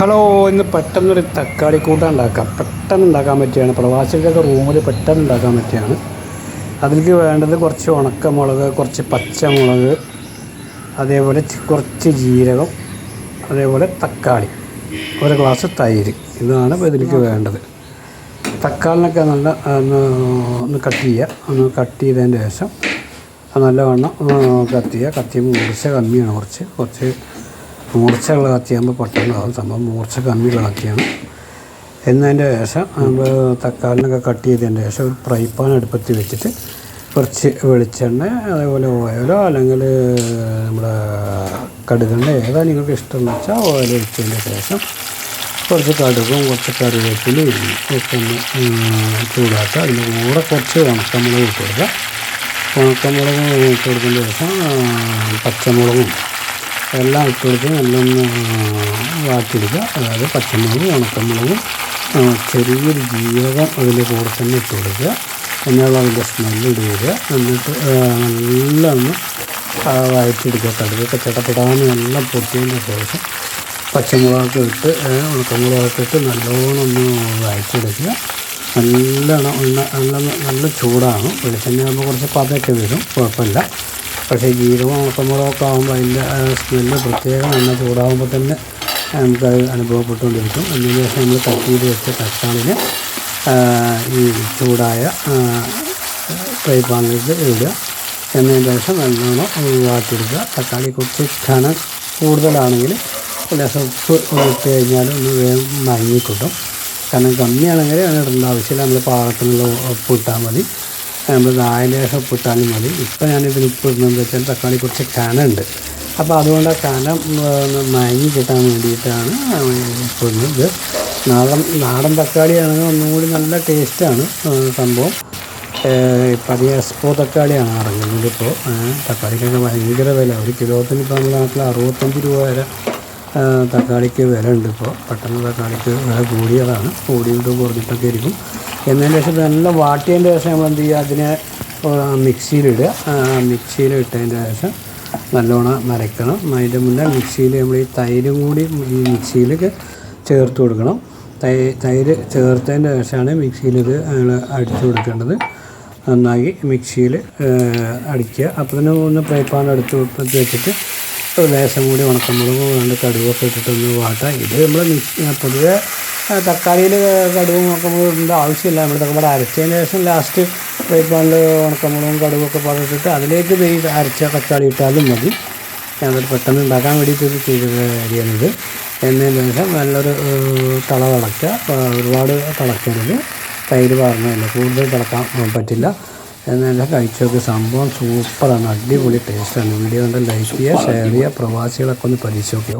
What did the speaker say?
Hello ഇന്ന് പെട്ടെന്നൊരു തക്കാളി കൂട്ട ഉണ്ടാക്കാം പെട്ടെന്ന് ഉണ്ടാക്കാൻ പറ്റിയാണ്. പ്രവാസികൾക്ക് റൂമിൽ പെട്ടെന്ന് ഉണ്ടാക്കാൻ പറ്റിയാണ്. അതിലേക്ക് വേണ്ടത് കുറച്ച് ഉണക്കമുളക് കുറച്ച് പച്ചമുളക് അതേപോലെ കുറച്ച് ജീരകം അതേപോലെ തക്കാളി. ഒരു ഗ്ലാസ് തൈര്. ഇതാണ് ഇതിലേക്ക് വേണ്ടത്. തക്കാളിനൊക്കെ നല്ല ഒന്ന് ഒന്ന് കട്ട് ചെയ്യുക. ഒന്ന് കട്ട് ചെയ്തതിന് ശേഷം നല്ലവണ്ണം കത്തിയ കത്തി മൂർച്ച കമ്മിയാണ് കുറച്ച്. കുറച്ച് മൂർച്ചയുള്ള കത്തിയാകുമ്പോൾ പെട്ടെന്ന് ആവും സംഭവം മൂർച്ച കമ്മിയുള്ള കത്തിയാണ് എന്നതിന്റെ ശേഷം നമ്മൾ തക്കാളിനൊക്കെ കട്ട് ചെയ്തതിന്റെ ശേഷം ഒരു ഫ്രൈ പാൻ അടുപ്പത്ത് വെച്ചിട്ട് കുറച്ച് വെളിച്ചെണ്ണ അതേപോലെ ഓയിലോ അല്ലെങ്കിൽ നമ്മുടെ കടുകെണ്ണ ഏതാ നിങ്ങൾക്ക് ഇഷ്ടമെന്ന് വെച്ചാൽ ഓയിൽ ഒഴിച്ചതിന്റെ ശേഷം കുറച്ച് കടുകും കുറച്ച് കറിവേപ്പിലും ഒക്കെ ഒന്ന് ചൂടാക്കുക. അതിന്റെ കൂടെ കുറച്ച് ഉണക്കമുളക് ഇട്ട് കൊടുക്കുക. ഉണക്കമുളക് ഇട്ട് കൊടുക്കുന്ന ശേഷം പച്ചമുളകും എല്ലാം ഇട്ട് നല്ലൊന്ന് വാട്ടിയെടുക്കുക. അതായത് പച്ചമുളകും ഉണക്കമുളകും ചെറിയൊരു ജീരകം അതിന്റെ കൂടെ തന്നെ ഇട്ട് കൊടുക്കുക. എന്നുള്ള അതിന്റെ സ്മെല്ല് ഇടുക എന്നിട്ട് നല്ല ഒന്ന് വഴറ്റിയെടുക്കുക. കടുകൊക്കെ ചട്ടപ്പെടാന്ന് നല്ല പൊട്ടിയതിന്റെ ശേഷം പച്ചമുളകൊക്കെ ഇട്ട് ഉണക്കമുളക് ഉണക്കമുളകൊക്കെ ഇട്ട് നല്ലോണം ഒന്ന് വഴറ്റിയെടുക്കുക. നല്ലോണം നല്ല നല്ല നല്ല ചൂടാണ്. വെളിച്ചെണ്ണ ആകുമ്പോൾ കുറച്ച് പതയൊക്കെ വരും. കുഴപ്പമില്ല. പക്ഷേ ജീരകം ഉണക്കമുളകൊക്കെ ആകുമ്പോൾ അതിന്റെ സ്മെല്ല് പ്രത്യേകം എണ്ണ ചൂടാകുമ്പോൾ തന്നെ നമുക്കത് അനുഭവപ്പെട്ടുകൊണ്ടിരിക്കും. അതിന് ശേഷം നമ്മൾ കട്ട് ചെയ്ത് വെച്ച തക്കാളിനെ ഈ ചൂടായ ഫ്രൈ പാനിലേക്ക് ഇടുക. എന്നതിന് ശേഷം നല്ലോണം വാട്ടിയെടുക്കുക. തക്കാളി കുറച്ച് കനം കൂടുതലാണെങ്കിൽ ലേശം ഉപ്പ് ഇട്ട് കഴിഞ്ഞാൽ ഒന്ന് വേഗം മയങ്ങി കിട്ടും കാരണം കമ്മിയാണെങ്കിൽ അതിനിടേണ്ട ആവശ്യമില്ല. നമ്മൾ പാകത്തിനുള്ള ഉപ്പ് ഇട്ടാൽ മതി. നമ്മൾ ഇട്ടാലും മതി. ഇപ്പം ഞാനിതിൽ ഇടുന്നതെന്ന് വെച്ചാൽ തക്കാളി കുറച്ച് കനമുണ്ട് അപ്പോൾ അതുകൊണ്ട് ആ കനം മയങ്ങി കിട്ടാൻ വേണ്ടിയിട്ടാണ് ഇടുന്നത് നാടൻ നാടൻ തക്കാളിയാണെങ്കിൽ ഒന്നുകൂടി നല്ല ടേസ്റ്റാണ് സംഭവം. അധികം എക്സ്പോ തക്കാളിയാണ് ഇറങ്ങുന്നത് ഇപ്പോൾ തക്കാളിക്കൊക്കെ ഭയങ്കര വില. ഒരു കിലോത്തിന് ഇപ്പോൾ നമ്മുടെ നാട്ടിൽ അറുപത്തഞ്ച് രൂപ വരെ തക്കാളിക്ക് വില ഉണ്ട് ഇപ്പോൾ പെട്ടെന്ന് തക്കാളിക്ക് വില കൂടിയതാണ്. കൂടിയിട്ട് കുറഞ്ഞിട്ടൊക്കെ ഇരിക്കും. എന്നതിന് ശേഷം നല്ല വാട്ടിയതിന്റെ ശേഷം നമ്മൾ എന്ത് ചെയ്യുക? അതിനെ മിക്സിയിലിടുക. മിക്സിയിൽ ഇട്ടതിന്റെ ശേഷം നല്ലോണം നരയ്ക്കണം. അതിന്റെ മുന്നേ മിക്സിയിൽ നമ്മൾ ഈ തൈരും കൂടി ഈ മിക്സിയിലേക്ക് ചേർത്ത് കൊടുക്കണം. തൈ തൈര് ചേർത്തതിന്റെ ശേഷമാണ് മിക്സിയിൽ ഇത് നമ്മൾ അടിച്ചു കൊടുക്കേണ്ടത്. നന്നായി മിക്സിയിൽ അടിക്കുക. അപ്പോൾ തന്നെ ഒന്ന് ഫ്രൈ പാൻ എടുത്ത് വെച്ചിട്ട് ലേശം കൂടി ഉണക്കമുളകും രണ്ട് കടുകൊക്കെ ഇട്ടിട്ടൊന്ന് വാട്ടാം. ഇത് നമ്മൾ മിക്സ് പൊതുവെ തക്കാളിയിൽ കടുവും ഉണക്കമുളകും ഇടേണ്ട ആവശ്യമില്ല. നമ്മൾ തക്കാളി അരച്ചതിന് ശേഷം ലാസ്റ്റ് ഫ്രൈ പാനിൽ ഉണക്കമുളകും ഒക്കെ പകർത്തിട്ട് അതിലേക്ക് ഈ അരച്ച തക്കാളി ഇട്ടാലും മതി. ഞാനത് പെട്ടെന്ന് ഉണ്ടാക്കാൻ വേണ്ടിയിട്ട് ഇത് ചെയ്ത കാര്യമാണിത് എന്നതിന് ശേഷം നല്ലൊരു തള തിളക്കുക ഒരുപാട് തിളക്കരുത് തൈര് പറഞ്ഞതല്ല കൂടുതൽ തിളക്കാൻ പറ്റില്ല. എന്നതിന്റെ കഴിച്ചു നോക്കിയ സംഭവം സൂപ്പറാണ് അടിപൊളി ടേസ്റ്റാണ് വീഡിയോ കണ്ട് ലൈക്ക് ചെയ്യുക ഷെയർ ചെയ്യുക. പ്രവാസികളൊക്കെ ഒന്ന് പരീക്ഷിച്ച് നോക്കുക